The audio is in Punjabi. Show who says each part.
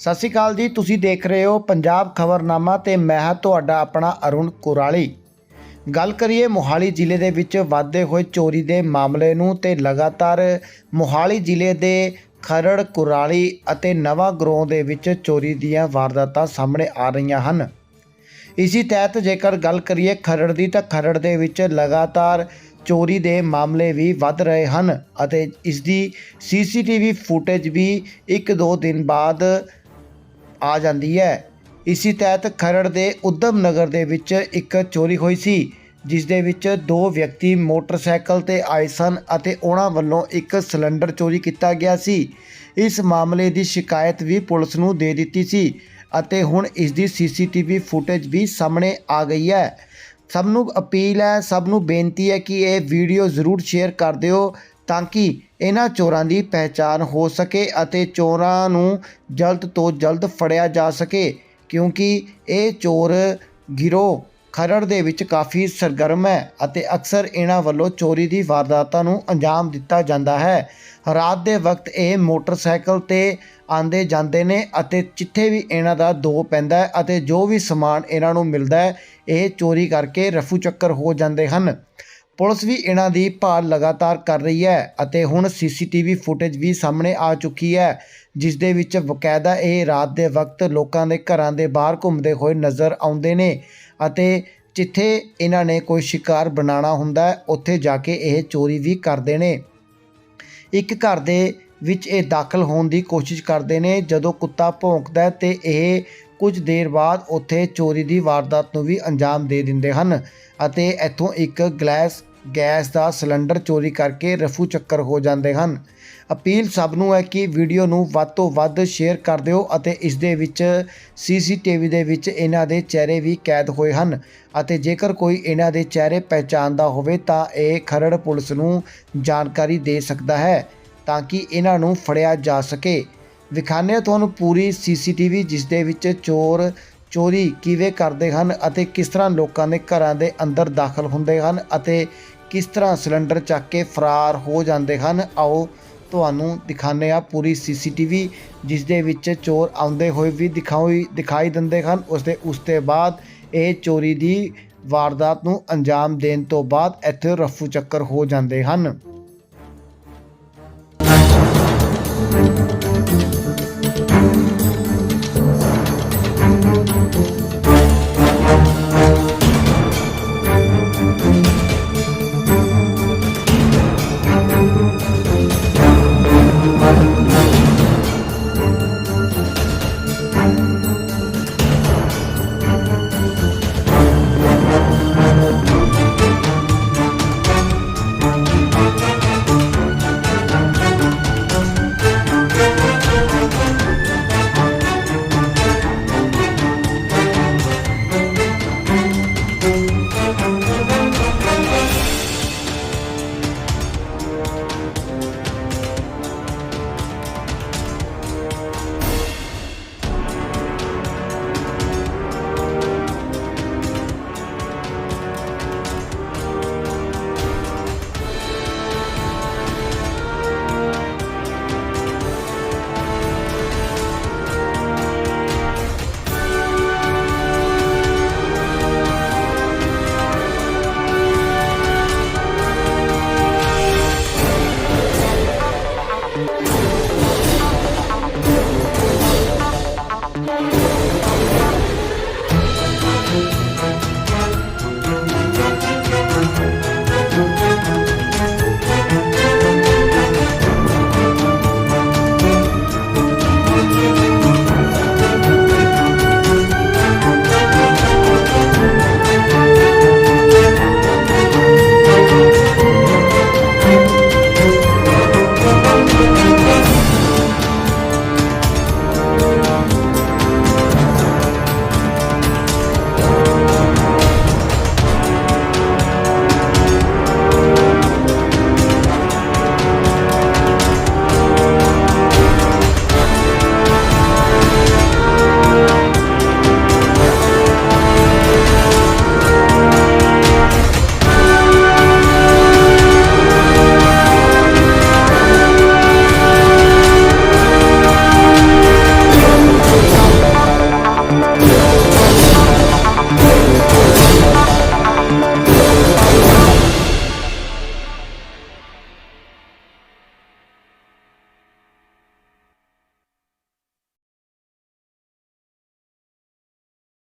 Speaker 1: ਸਤਿ ਸ਼੍ਰੀ ਅਕਾਲ ਜੀ, ਤੁਸੀਂ ਦੇਖ ਰਹੇ ਹੋ ਪੰਜਾਬ ਖਬਰਨਾਮਾ ਤੇ ਮੈਂ ਹਾਂ ਤੁਹਾਡਾ ਆਪਣਾ ਅਰੁਣ ਕੁਰਾਲੀ। ਗੱਲ ਕਰੀਏ ਮੋਹਾਲੀ ਜ਼ਿਲ੍ਹੇ ਦੇ ਵਿੱਚ ਵਾਧੇ ਹੋਏ ਚੋਰੀ ਦੇ ਮਾਮਲੇ ਨੂੰ ਤੇ ਲਗਾਤਾਰ ਮੋਹਾਲੀ ਜ਼ਿਲ੍ਹੇ ਦੇ ਖਰੜ, ਕੁਰਾਲੀ ਅਤੇ ਨਵਾਂ ਗਰੋਹ ਦੇ ਵਿੱਚ ਚੋਰੀ ਦੀਆਂ ਵਾਰਦਾਤਾਂ ਸਾਹਮਣੇ ਆ ਰਹੀਆਂ ਹਨ। ਇਸੇ ਤਹਿਤ ਜੇਕਰ ਗੱਲ ਕਰੀਏ ਖਰੜ ਦੀ ਤਾਂ ਖਰੜ ਦੇ ਵਿੱਚ ਲਗਾਤਾਰ ਚੋਰੀ ਦੇ ਮਾਮਲੇ ਵੀ ਵੱਧ ਰਹੇ ਹਨ ਅਤੇ ਇਸ ਦੀ ਸੀਸੀਟੀਵੀ ਫੁਟੇਜ ਵੀ ਇੱਕ ਦੋ ਦਿਨ ਬਾਅਦ ਆ ਜਾਂਦੀ ਹੈ। ਇਸੇ ਤਹਿਤ ਖਰੜ ਦੇ ਉਦਮ ਨਗਰ ਦੇ ਵਿੱਚ ਇੱਕ ਚੋਰੀ ਹੋਈ ਸੀ, ਜਿਸ ਦੇ ਵਿੱਚ ਦੋ ਵਿਅਕਤੀ ਮੋਟਰਸਾਈਕਲ ਤੇ ਆਏ ਸਨ ਅਤੇ ਉਹਨਾਂ ਵੱਲੋਂ ਇੱਕ ਸਿਲੰਡਰ ਚੋਰੀ ਕੀਤਾ ਗਿਆ ਸੀ। ਇਸ ਮਾਮਲੇ ਦੀ ਸ਼ਿਕਾਇਤ ਵੀ ਪੁਲਿਸ ਨੂੰ ਦੇ ਦਿੱਤੀ ਸੀ ਅਤੇ ਹੁਣ ਇਸ ਦੀ ਸੀਸੀਟੀਵੀ ਫੁਟੇਜ ਵੀ ਸਾਹਮਣੇ ਆ ਗਈ ਹੈ। ਸਭ ਨੂੰ ਅਪੀਲ ਹੈ, ਸਭ ਨੂੰ ਬੇਨਤੀ ਹੈ ਕਿ ਇਹ ਵੀਡੀਓ ਜ਼ਰੂਰ ਸ਼ੇਅਰ ਕਰ ਦਿਓ ਤਾਂ ਕਿ ਇਹਨਾਂ ਚੋਰਾਂ ਦੀ ਪਹਿਚਾਣ ਹੋ ਸਕੇ ਅਤੇ ਚੋਰਾਂ ਨੂੰ ਜਲਦ ਤੋਂ ਜਲਦ ਫੜਿਆ ਜਾ ਸਕੇ, ਕਿਉਂਕਿ ਇਹ ਚੋਰ ਗਿਰੋਹ ਖਰੜ ਦੇ ਵਿੱਚ ਕਾਫੀ ਸਰਗਰਮ ਹੈ ਅਤੇ ਅਕਸਰ ਇਹਨਾਂ ਵੱਲੋਂ ਚੋਰੀ ਦੀ ਵਾਰਦਾਤਾਂ ਨੂੰ ਅੰਜਾਮ ਦਿੱਤਾ ਜਾਂਦਾ ਹੈ। ਰਾਤ ਦੇ ਵਕਤ ਇਹ ਮੋਟਰਸਾਈਕਲ ਤੇ ਆਂਦੇ ਜਾਂਦੇ ਨੇ ਅਤੇ ਜਿੱਥੇ ਵੀ ਇਹਨਾਂ ਦਾ ਦੋ ਪੈਂਦਾ ਹੈ ਅਤੇ ਜੋ ਵੀ ਸਮਾਨ ਇਹਨਾਂ ਨੂੰ ਮਿਲਦਾ ਹੈ, ਇਹ ਚੋਰੀ ਕਰਕੇ ਰਫੂ ਚੱਕਰ ਹੋ ਜਾਂਦੇ ਹਨ। ਪੁਲਿਸ ਵੀ ਇਹਨਾਂ ਦੀ ਭਾਲ ਲਗਾਤਾਰ ਕਰ ਰਹੀ ਹੈ ਅਤੇ ਹੁਣ ਸੀਸੀਟੀਵੀ ਫੁਟੇਜ ਵੀ ਸਾਹਮਣੇ ਆ ਚੁੱਕੀ ਹੈ, ਜਿਸ ਦੇ ਵਿੱਚ ਬਕਾਇਦਾ ਇਹ ਰਾਤ ਦੇ ਵਕਤ ਲੋਕਾਂ ਦੇ ਘਰਾਂ ਦੇ ਬਾਹਰ ਘੁੰਮਦੇ ਹੋਏ ਨਜ਼ਰ ਆਉਂਦੇ ਨੇ ਅਤੇ ਜਿੱਥੇ ਇਹਨਾਂ ਨੇ ਕੋਈ ਸ਼ਿਕਾਰ ਬਣਾਉਣਾ ਹੁੰਦਾ ਉੱਥੇ ਜਾ ਕੇ ਇਹ ਚੋਰੀ ਵੀ ਕਰਦੇ ਨੇ। ਇੱਕ ਘਰ ਦੇ ਵਿੱਚ ਇਹ ਦਾਖਲ ਹੋਣ ਦੀ ਕੋਸ਼ਿਸ਼ ਕਰਦੇ ਨੇ, ਜਦੋਂ ਕੁੱਤਾ ਭੌਂਕਦਾ ਹੈ ਤੇ ਇਹ ਕੁਝ ਦੇਰ ਬਾਅਦ ਉੱਥੇ ਚੋਰੀ ਦੀ ਵਾਰਦਾਤ ਨੂੰ ਵੀ ਅੰਜਾਮ ਦੇ ਦਿੰਦੇ ਹਨ ਅਤੇ ਇੱਥੋਂ ਇੱਕ ਗਲੈਸ ਗੈਸ ਦਾ ਸਿਲੰਡਰ ਚੋਰੀ ਕਰਕੇ ਰਫੂ ਚੱਕਰ ਹੋ ਜਾਂਦੇ ਹਨ। ਅਪੀਲ ਸਭ ਨੂੰ ਹੈ ਕਿ ਵੀਡੀਓ ਨੂੰ ਵੱਧ ਤੋਂ ਵੱਧ ਸ਼ੇਅਰ ਕਰ ਦਿਓ ਅਤੇ ਇਸ ਦੇ ਵਿੱਚ, ਸੀਸੀਟੀਵੀ ਦੇ ਵਿੱਚ ਇਹਨਾਂ ਦੇ ਚਿਹਰੇ ਵੀ ਕੈਦ ਹੋਏ ਹਨ ਅਤੇ ਜੇਕਰ ਕੋਈ ਇਹਨਾਂ ਦੇ ਚਿਹਰੇ ਪਹਿਚਾਨਦਾ ਹੋਵੇ ਤਾਂ ਇਹ ਖਰੜ ਪੁਲਿਸ ਨੂੰ ਜਾਣਕਾਰੀ ਦੇ ਸਕਦਾ ਹੈ ਤਾਂ ਕਿ ਇਹਨਾਂ ਨੂੰ ਫੜਿਆ ਜਾ ਸਕੇ। ਵਿਖਾਣੇ ਤੁਹਾਨੂੰ ਪੂਰੀ ਸੀਸੀਟੀਵੀ ਜਿਸ ਦੇ ਵਿੱਚ ਚੋਰ ਚੋਰੀ ਕਿਵੇਂ ਕਰਦੇ ਹਨ ਅਤੇ ਕਿਸ ਤਰ੍ਹਾਂ ਲੋਕਾਂ ਦੇ ਘਰਾਂ ਦੇ ਅੰਦਰ ਦਾਖਲ ਹੁੰਦੇ ਹਨ ਅਤੇ ਕਿਸ ਤਰ੍ਹਾਂ ਸਿਲੰਡਰ ਚੱਕ ਕੇ ਫਰਾਰ ਹੋ ਜਾਂਦੇ ਹਨ, ਆਓ ਤੁਹਾਨੂੰ ਦਿਖਾਣੇ ਆ ਪੂਰੀ ਸੀਸੀਟੀਵੀ, ਜਿਸ ਦੇ ਵਿੱਚ ਚੋਰ ਆਉਂਦੇ ਹੋਏ ਵੀ ਦਿਖਾਈ ਦਿਖਾਈ ਦਿੰਦੇ ਹਨ। ਉਸ ਦੇ, ਉਸ ਤੋਂ ਬਾਅਦ ਇਹ ਚੋਰੀ ਦੀ ਵਾਰਦਾਤ ਨੂੰ ਅੰਜਾਮ ਦੇਣ ਤੋਂ ਬਾਅਦ ਇੱਥੇ ਰਫੂ ਚੱਕਰ ਹੋ ਜਾਂਦੇ ਹਨ।